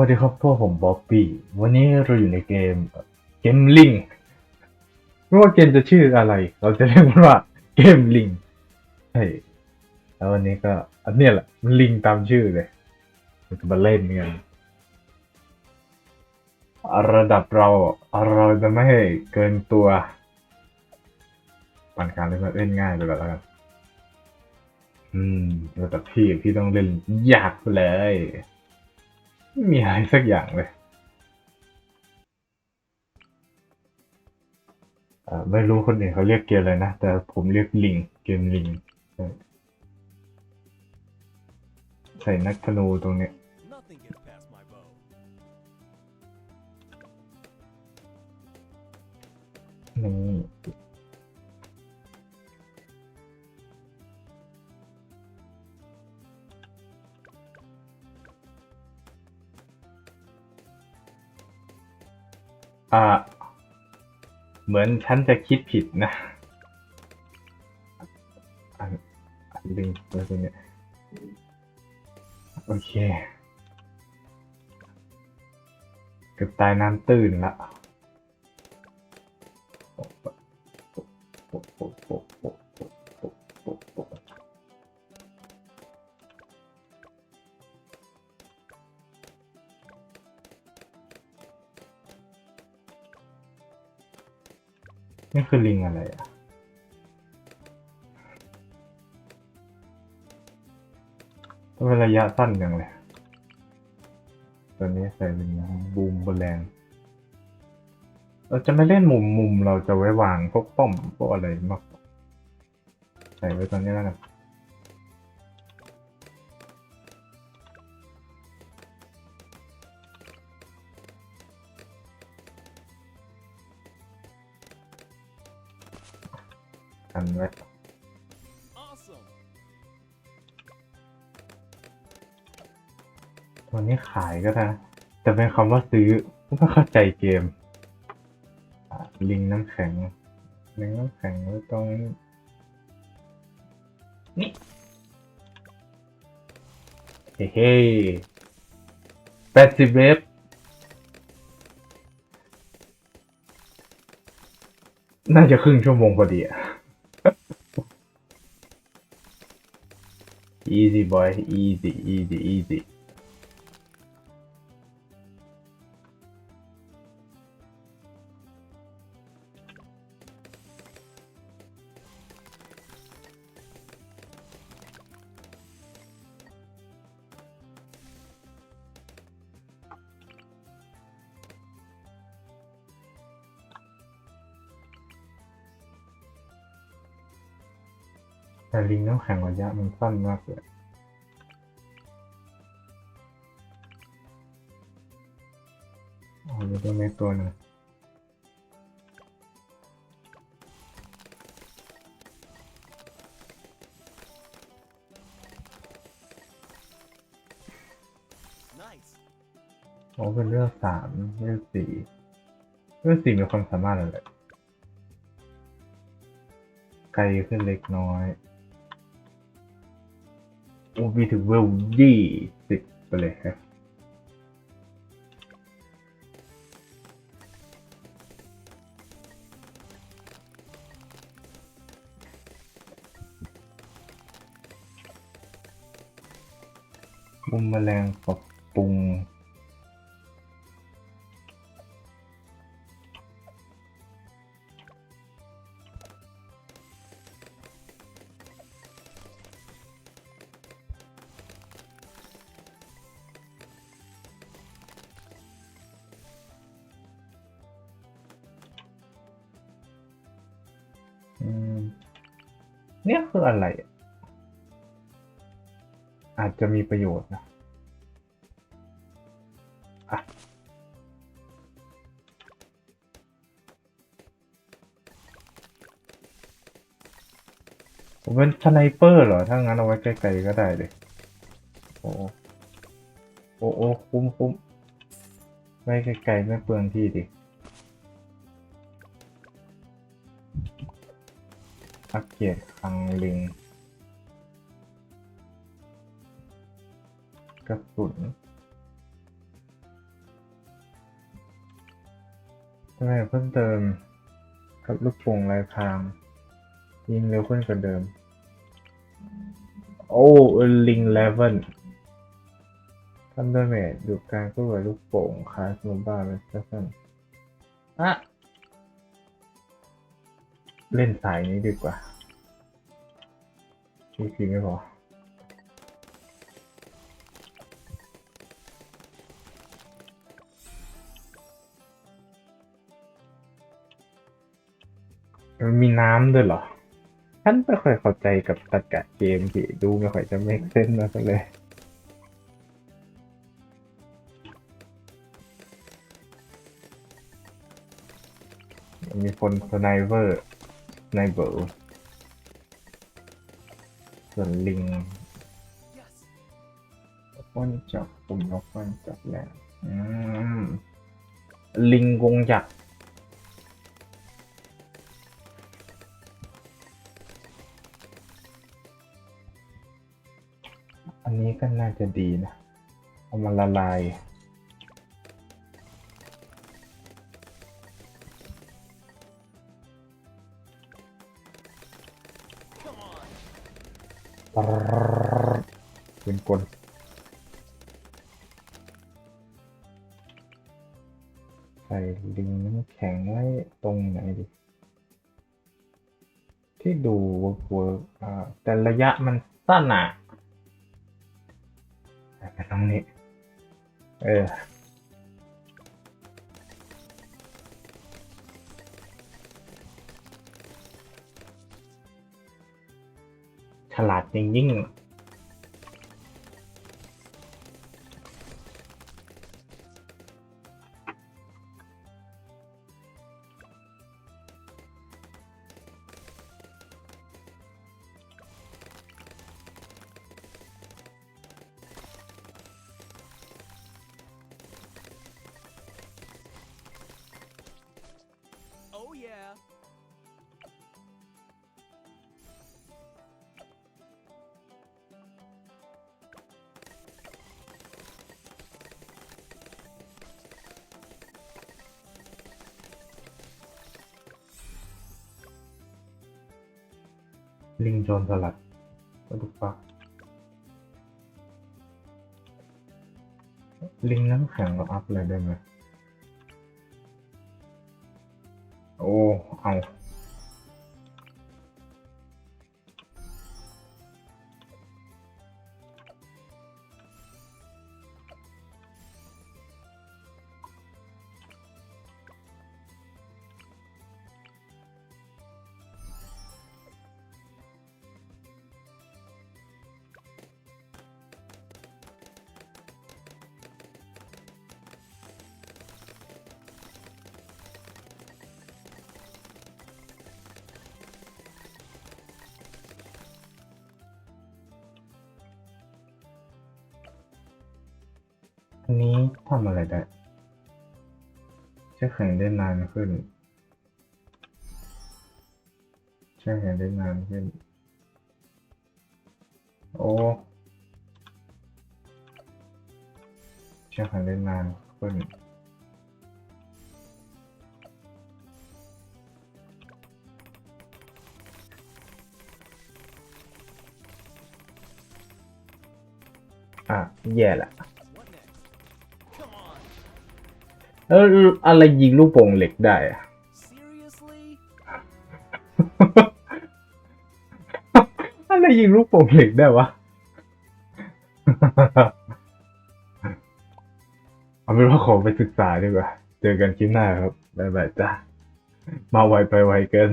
วัสดีครับพวกผมบ๊อบบี้วันนี้เราอยู่ในเกมเกมลิงไม่ว่าเกมจะชื่ออะไร เราจะเรียกมันว่าเกมลิงใช่แล้ววันนี้ก็อันเนี้ยแหละมันลิงตามชื่อเลยมันจะมาเล่นกันระดับเราเราจะไม่ให้เกินตัวปั่นการเล่นเล่นง่ายไปก่อนแล้วกันอืมระดับพี่พี่ต้องเล่นยากเลย ไม่มีอะไรสักอย่างเลยเอ่อไม่รู้คนอื่นเขาเรียกเกมอะไรนะ แต่ผมเรียกลิง เกมลิง ใส่นักธนูตรงเนี้ยนี่ อ่า เหมือนฉันจะคิดผิดนะ อันอันลิงตัวตรเนี่ย โอเค เกือบตายน้ำตื้นละ นี่คือลิงอะไรอะ ต้องเป็นระยะสั้นอย่างเลยตอนนี้ใส่ลิงนะบูมบนแรง เราจะไม่เล่นมุมมุมเราจะไว้วางพวกป้อมพวกอะไรมาก ใส่ไว้ตอนนี้แล้วกัน กันไว้ตัวนี้ขายก็ได้ แต่เป็นคำว่าซื้อไม่เข้าใจเกม ลิงน้ำแข็ง ลิงน้ำแข็งไว้ตรงนี้นี่เฮ้เฮ้แปดสิบเวฟน่าจะครึ่งชั่วโมงพอดีอะ easy boy. Easy easy easy แต่ลิงน้ำแข็งระยะมันสั้นมากเลยอ๋ออยู่ตรงนี้ตัวหนึง Nice. อ๋อเป็นเรื่องสามเรื่องสี่เรื่องสี่มีความสามารถอะไรไกลขึ้นเล็กน้อยโอ้ มีถึงเวลยี่สิบไปเลยครับมุมแมลงปรับปรุง เนี่ยคืออะไร อาจจะมีประโยชน์นะอะผมเป็นสไนเปอร์เหรอ ถ้างั้นเอาไว้ไกลๆก็ได้เลยโอ้โอ้โอ้คุ้มคุ้มไว้ไกลๆไม่เปลืองที่ดิ อักเกียรติคังลิงกระสุนทำไมเพิ่มเติมกับลูกป่งลายพางยิงเร็วขึ้นกว่าเดิม โอ้ลิงเลเวลทำดาเมจอยู่กลางก็เหมือนลูกโป่งคาสโนบ้าเป็นสั้นอะ เล่นสายนี้ดีกว่าชีพีไม่พอมันมีน้ำด้วยเหรอ ฉันไม่ค่อยเข้าใจกับตัดกะเกมที่ดูไม่ค่อยจะไม่เส้นมาสักเลยมีคนสไนเวอร์ สไนเบอร์ส่วนลิง Yes. ป้อนจับปุ่มนกป้อนจับแล้วลิงกงจักรอันนี้ก็น่าจะดีนะ เอามาละลาย เป็นกลใส่ลิงน้ำแข็งไว้ตรงไหนดี ที่ดูเวิร์กเวิร์กอ่าแต่ระยะมันสั้นอะใส่ตรงนี้ เออ ฉลาดจริงยิ่ง Oh yeah. ลิงโจรสลัดกระดูกปะลิงน้ำแข็งเราอัพเลยได้ไหมโอ้ เอา อันนี้ทำอะไรได้จะแข่งได้นานขึ้นใช่แข่งได้นานขึ้น โอ้ใช่แข่งได้นานขึ้นอะแย่ละ แล้วอะไรยิงลูกโป่งเหล็กได้อะอะไรยิงลูกโป่งเหล็กได้วะ เอาเป็นว่าขอไปศึกษาดีกว่า เจอกันคลิปหน้าครับ บ๊ายบายจ้า มาไวไปไวเกิน